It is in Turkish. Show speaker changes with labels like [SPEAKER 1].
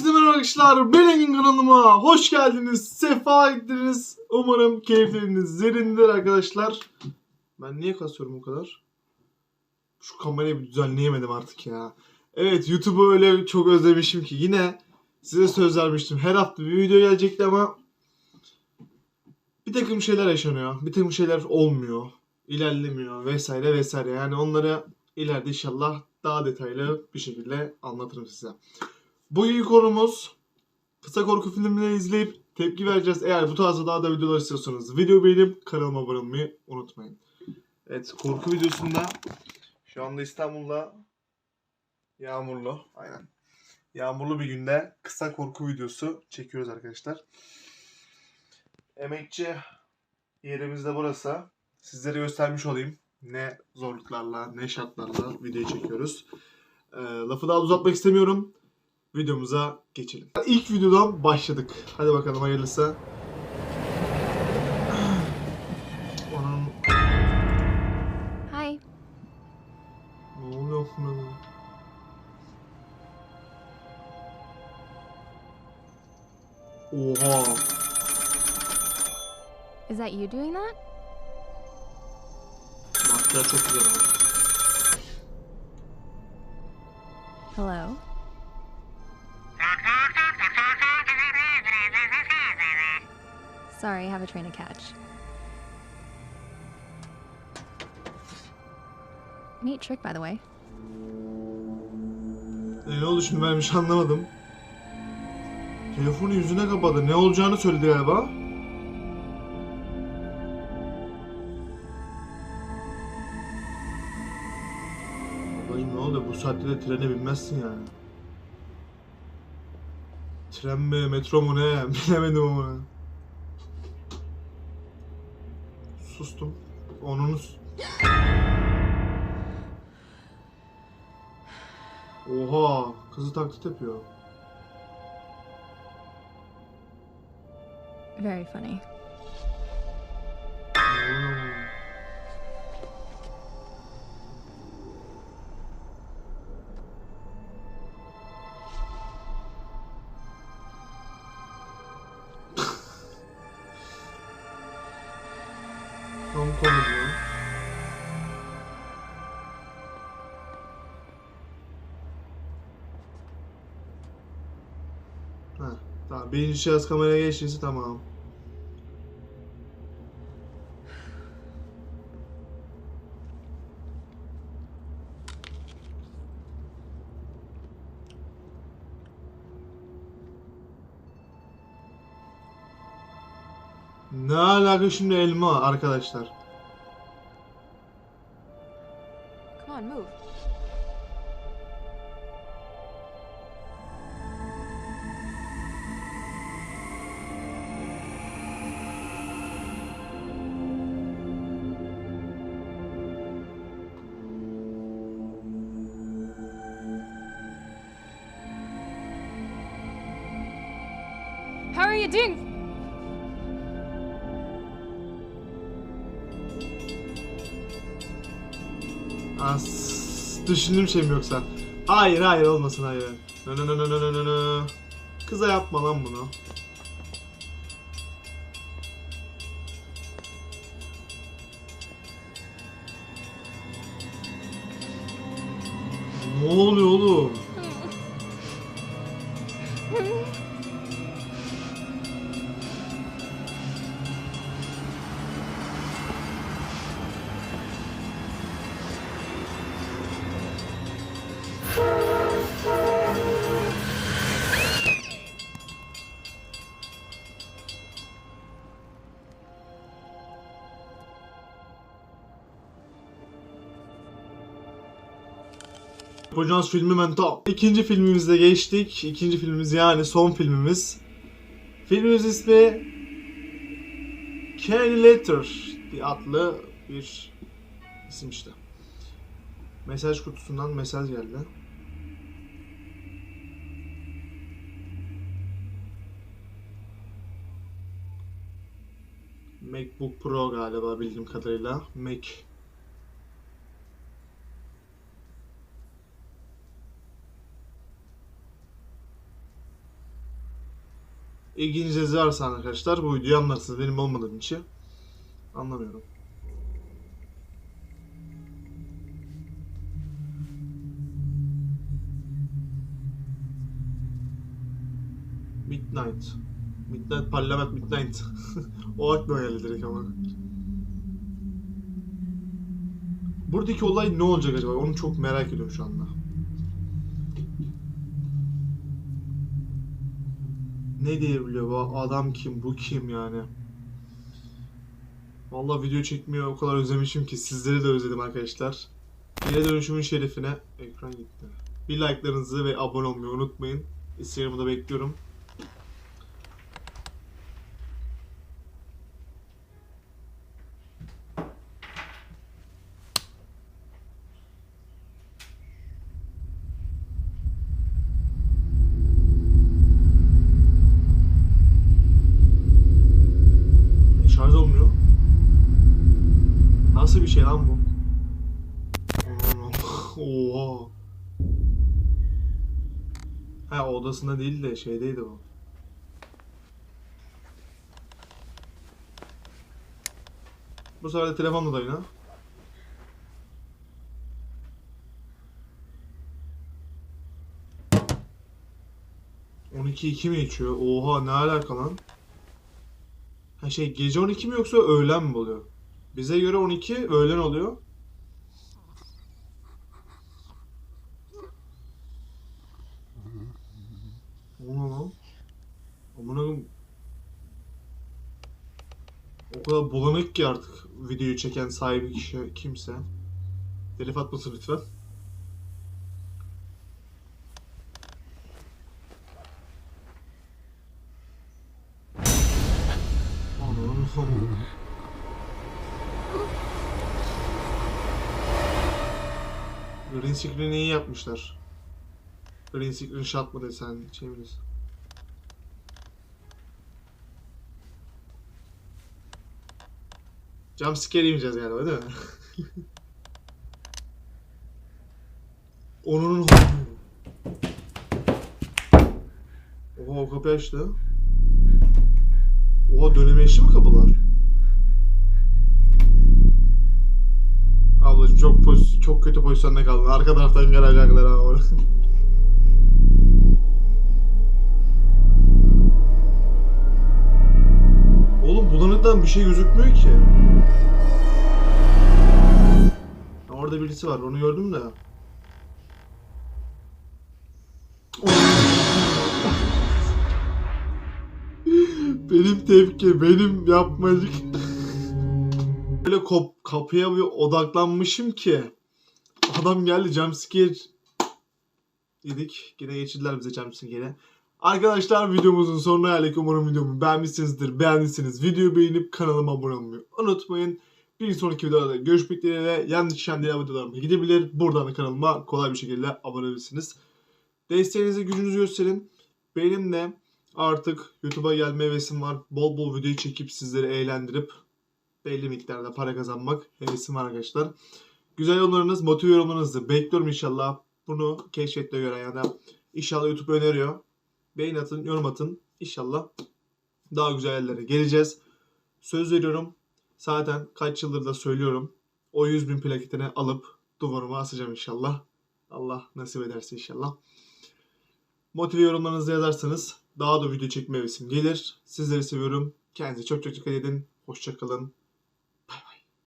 [SPEAKER 1] Herkese merhaba arkadaşlar. Ben Engin kanalıma hoş geldiniz. Sefa ettiniz. Umarım keyifleriniz yerindedir arkadaşlar. Ben niye kasıyorum o kadar? Şu kamerayı bir düzenleyemedim artık ya. Evet YouTube'u öyle çok özlemişim ki yine size söz vermiştim. Her hafta bir video gelecekti ama bir takım şeyler yaşanıyor. Bir takım şeyler olmuyor. ilerlemiyor vesaire vesaire. Yani onları ileride inşallah daha detaylı bir şekilde anlatırım size. Bugünkü konumuz kısa korku filmleri izleyip tepki vereceğiz. Eğer bu tarzda daha da videolar istiyorsanız video beğenip kanalıma abone olmayı unutmayın. Evet korku videosunda şu anda İstanbul'da yağmurlu. Aynen. Yağmurlu bir günde kısa korku videosu çekiyoruz arkadaşlar. Emekçi yerimiz de burası. Sizlere göstermiş olayım. Ne zorluklarla, ne şartlarla videoyu çekiyoruz. Ee, lafı daha uzatmak istemiyorum videomuza geçelim. İlk videodan başladık. Hadi bakalım hayırlısı. Onun
[SPEAKER 2] Hi.
[SPEAKER 1] ne oluyor buna? Oha.
[SPEAKER 2] Is that you doing that?
[SPEAKER 1] Makyaj çok güzel ama.
[SPEAKER 2] Hello? Sorry, have a train to catch. Neat trick, by the way.
[SPEAKER 1] E, ne oldu şimdi ben bir şey anlamadım. Telefonu yüzüne kapadı. Ne olacağını söyledi galiba. Babayım ne oldu? Bu saatte de trene binmezsin yani. Tren mi, metro mu ne? Bilemedim ama. Sustum. Onun... Oha! Kızı taklit yapıyor.
[SPEAKER 2] Very funny.
[SPEAKER 1] Tam konu diyor. Ha, tamam. Birinci şahıs kameraya geçtiyse tamam. Ne alaka şimdi elma arkadaşlar?
[SPEAKER 2] Come on, move. How are you doing?
[SPEAKER 1] As düşündüğüm şey mi yoksa? Hayır hayır olmasın hayır. Nö nö nö nö nö nö. Kıza yapma lan bunu. Ne oluyor oğlum? Yapacağımız filmi Mental. İkinci filmimize geçtik. İkinci filmimiz yani son filmimiz. Filmimiz ismi Kenny Letter adlı bir isim işte. Mesaj kutusundan mesaj geldi. MacBook Pro galiba bildiğim kadarıyla. Mac ilginiz varsa arkadaşlar bu videoyu anlarsınız. Benim olmadığım için anlamıyorum. Midnight. Midnight Parlament Midnight. o aklıma geldi direkt ama. Buradaki olay ne olacak acaba? Onu çok merak ediyorum şu anda. Ne diyebiliyor bu adam kim bu kim yani? Vallahi video çekmiyor o kadar özlemişim ki sizleri de özledim arkadaşlar. Geri dönüşümün şerefine ekran gitti. Bir like'larınızı ve abone olmayı unutmayın. Instagram'ı da bekliyorum. E, Şarj olmuyor. Nasıl bir şey lan bu? Oha. Ha odasında değil de şeydeydi bu. Bu sefer de telefonla da yine. ...12 2 mi geçiyor? Oha ne alaka lan? Ha şey gece 12 mi yoksa öğlen mi oluyor? Bize göre 12 öğlen oluyor. O ne lan? Amına. O kadar bulanık ki artık videoyu çeken sahibi kişi kimse. Telif atmasın lütfen. Green screen'i iyi yapmışlar. Green screen shot mı desen çeviririz. Jumpscare yemeyeceğiz galiba değil mi? Onun Oha o kapıyı açtı. Oha dönemeçli mi kapılar? Ablacım çok poz çok kötü pozisyonda kaldın. Arka taraftan gelecekler abi. Oğlum bulanıktan bir şey gözükmüyor ki. Orada birisi var. Onu gördüm de. benim tepki, benim yapmacık. Böyle kop kapıya bir odaklanmışım ki adam geldi jumpscare dedik. Yine geçirdiler bize jumpscare'e. Arkadaşlar videomuzun sonuna geldik. Umarım videomu beğenmişsinizdir. Beğendiyseniz videoyu beğenip kanalıma abone olmayı unutmayın. Bir sonraki videoda görüşmek dileğiyle yanlış düşen diğer videolarıma gidebilir. Buradan da kanalıma kolay bir şekilde abone olabilirsiniz. Desteğinizi gücünüzü gösterin. Benim de artık YouTube'a gelme hevesim var. Bol bol video çekip sizleri eğlendirip belli miktarda para kazanmak hevesim var arkadaşlar. Güzel yorumlarınız, motive yorumlarınızı bekliyorum inşallah. Bunu keşfette gören ya da inşallah YouTube öneriyor. Beğen atın, yorum atın. İnşallah daha güzel yerlere geleceğiz. Söz veriyorum. Zaten kaç yıldır da söylüyorum. O 100 bin plaketini alıp duvarıma asacağım inşallah. Allah nasip ederse inşallah. Motive yorumlarınızı yazarsanız daha da video çekme hevesim gelir. Sizleri seviyorum. Kendinize çok çok dikkat edin. Hoşçakalın.